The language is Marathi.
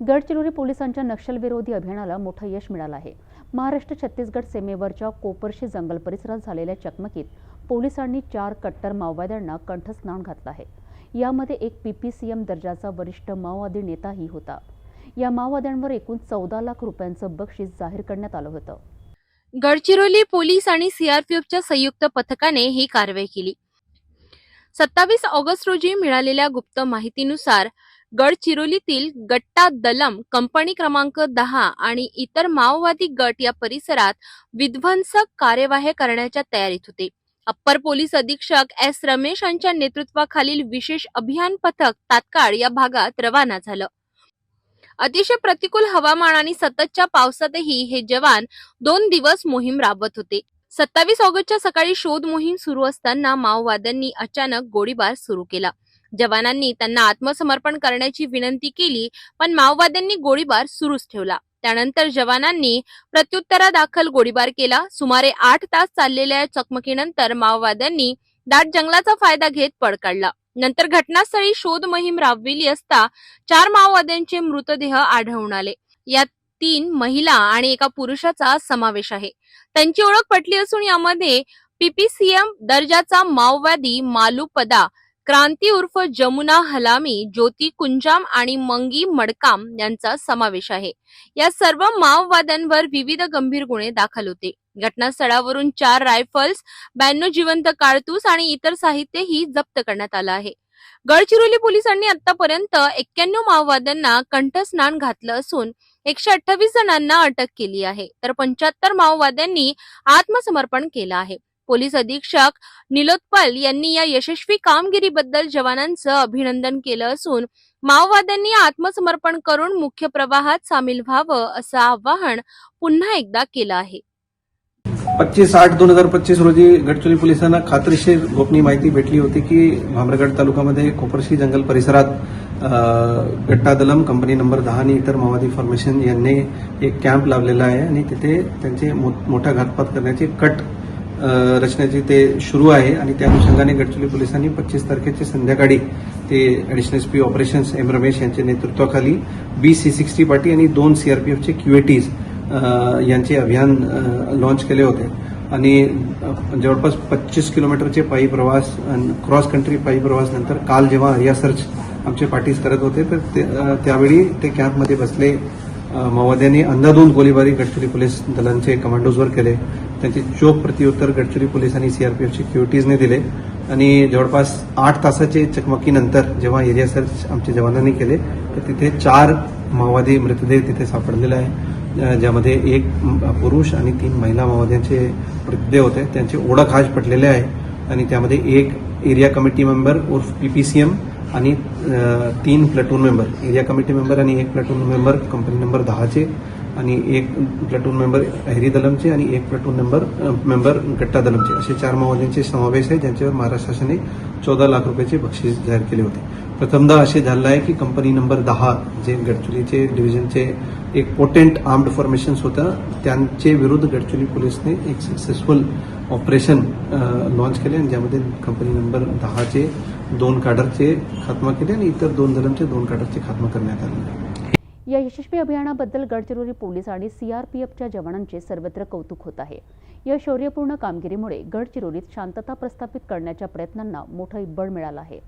गडचिरोली पोलिसांच्या नक्षलविरोधी अभियानाला मोठं यश मिळालं आहे. महाराष्ट्र छत्तीसगड सीमेवरच्या कोपरशी जंगल परिसरात झालेल्या चकमकीत पोलिसांनी चार कट्टर माओवाद्यांना कंठस्नान घातलं आहे. यामध्ये एक पीपीसीएम दर्जाचा वरिष्ठ माओवादी नेताही होता. या माओवाद्यांवर एकूण चौदा लाख रुपयांचं बक्षीस जाहीर करण्यात आलं होतं. गडचिरोली पोलीस आणि सीआरपीएफच्या संयुक्त पथकाने ही कारवाई केली. सत्तावीस ऑगस्ट रोजी मिळालेल्या गुप्त माहितीनुसार गडचिरोलीतील गट्टा दलम कंपनी क्रमांक दहा आणि इतर माओवादी गट या परिसरात विध्वंसक कार्यवाही करण्याच्या तयारीत होते. अप्पर पोलीस अधीक्षक एस रमेश यांच्या नेतृत्वाखालील विशेष अभियान पथक तात्काळ या भागात रवाना झालं. अतिशय प्रतिकूल हवामान आणि सततच्या पावसातही हे जवान दोन दिवस मोहीम राबवत होते. सत्तावीस ऑगस्टच्या सकाळी शोध मोहीम सुरू असताना माओवाद्यांनी अचानक गोळीबार सुरू केला. जवानांनी त्यांना आत्मसमर्पण करण्याची विनंती केली पण माओवाद्यांनी गोळीबार सुरूच ठेवला. त्यानंतर जवानांनी प्रत्युत्तरादाखल गोळीबार केला. सुमारे आठ तास चाललेल्या या चकमकीनंतर माओवाद्यांनी दाट जंगलाचा फायदा घेत पळ काढला. नंतर घटनास्थळी शोध मोहीम राबविली असता चार माओवाद्यांचे मृतदेह आढळून आले. यात तीन महिला आणि एका पुरुषाचा समावेश आहे. त्यांची ओळख पटली असून यामध्ये पीपीसीएम दर्जाचा माओवादी मालू पदा क्रांती उर्फ जमुना हलामी ज्योती कुंजाम आणि मंगी मडकाम यांचा समावेश आहे. या सर्व माओवाद्यांवर विविध गंभीर गुन्हे दाखल होते. घटनास्थळावरून चार रायफल्स ब्याण्णव जिवंत काळतूस आणि इतर साहित्यही जप्त करण्यात आलं आहे. गडचिरोली पोलिसांनी आतापर्यंत एक्क्याण्णव माओवाद्यांना कंठस्नान घातलं असून एकशे अठ्ठावीस जणांना अटक केली आहे. तर पंच्याहत्तर माओवाद्यांनी आत्मसमर्पण केलं आहे. पोलीस अधीक्षक निलोत्पल यांनी या यशस्वी कामगिरीबद्दल जवानांचं अभिनंदन केलं असून माओवाद्यांनी आत्मसमर्पण करून मुख्य प्रवाहात सामील व्हावं असं आवाहन पुन्हा एकदा केलं आहे. पच्चीस आठ दोन हजार पच्चीस रोजी गडचिरोली पोलिसांना खात्रीशीर गोपनीय माहिती भेटली होती की भामरगड तालुक्यामध्ये कोपरशी जंगल परिसरात गट्टा दलम कंपनी नंबर दहा आणि इतर माओवादी फॉर्मेशन यांनी एक कॅम्प लावलेला आहे आणि तिथे त्यांचे मोठा घातपात करण्याचे कट रचण्याचे ते सुरू आहे आणि त्या अनुषंगाने गडचिरोली पोलिसांनी पच्चीस तारखेचे संध्याकाळी ते additional SP operations M Ramesh यांच्या नेतृत्वाखाली बी सी सिक्स्टी पार्टी आणि दोन सीआरपीएफचे क्यूएटीज यांचे अभियान लॉन्च केले होते. आणि जवळपास पच्चीस किलोमीटरचे पायी प्रवास आणि क्रॉस कंट्री पायी प्रवास नंतर काल जेव्हा एरिया सर्च आमचे पार्टीज करत होते तर ते- त्यावेळी ते कॅम्पमध्ये बसले. माओवाद्यांनी अंदाधून गोळीबारी गडचिरोली पोलीस दलांचे कमांडोजवर केले. त्यांचे चोख प्रत्युत्तर गडचिरोली पोलीस आणि सीआरपीएफचे क्युटीजने दिले. आणि जवळपास आठ तासाचे चकमकीनंतर जेव्हा एरिया सर्च आमच्या जवानांनी केले तर तिथे चार माओवादी मृतदेह तिथे सापडलेले आहे. ज्यामध्ये एक पुरुष आणि तीन महिला माओवाद्यांचे मृतदेह होते. त्यांची ओळख आज पटलेले आहे. आणि त्यामध्ये एक एरिया कमिटी मेंबर उर्फ पीपीसीएम आणि तीन platoon member area committee member आणि एक प्लॅटून मेंबर कंपनी नंबर दहाचे. आणि एक प्लटून मेंबर अहेरी दलमचे आणि एक प्लॅटून मेंबर मेंबर गट्टा दलमचे असे चार माओवाद्यांचे समावेश आहे ज्यांच्यावर महाराष्ट्र शासनाने चौदा लाख रुपयाचे बक्षीस जाहीर केले होते. प्रथमदा असे झालं आहे की कंपनी नंबर दहा जे गडचिरोलीचे डिव्हिजनचे एक पोटेंट आर्म्ड फॉर्मेशन्स होतं त्यांचे विरुद्ध गडचिरोली पोलिसने एक सक्सेसफुल ऑपरेशन लॉन्च केले आणि ज्यामध्ये कंपनी नंबर दहाचे दोन काडरचे खात्मा केले आणि इतर दोन दलमचे दोन काडरचे खात्मा करण्यात आले. या यशस्वी अभियानाबद्दल गडचिरोली पोलीस आणि सीआरपीएफच्या जवानांचे सर्वत्र कौतुक होत आहे. या शौर्यपूर्ण कामगिरीमुळे गडचिरोलीत शांतता प्रस्थापित करण्याच्या प्रयत्नांना मोठं बळ मिळालं आहे.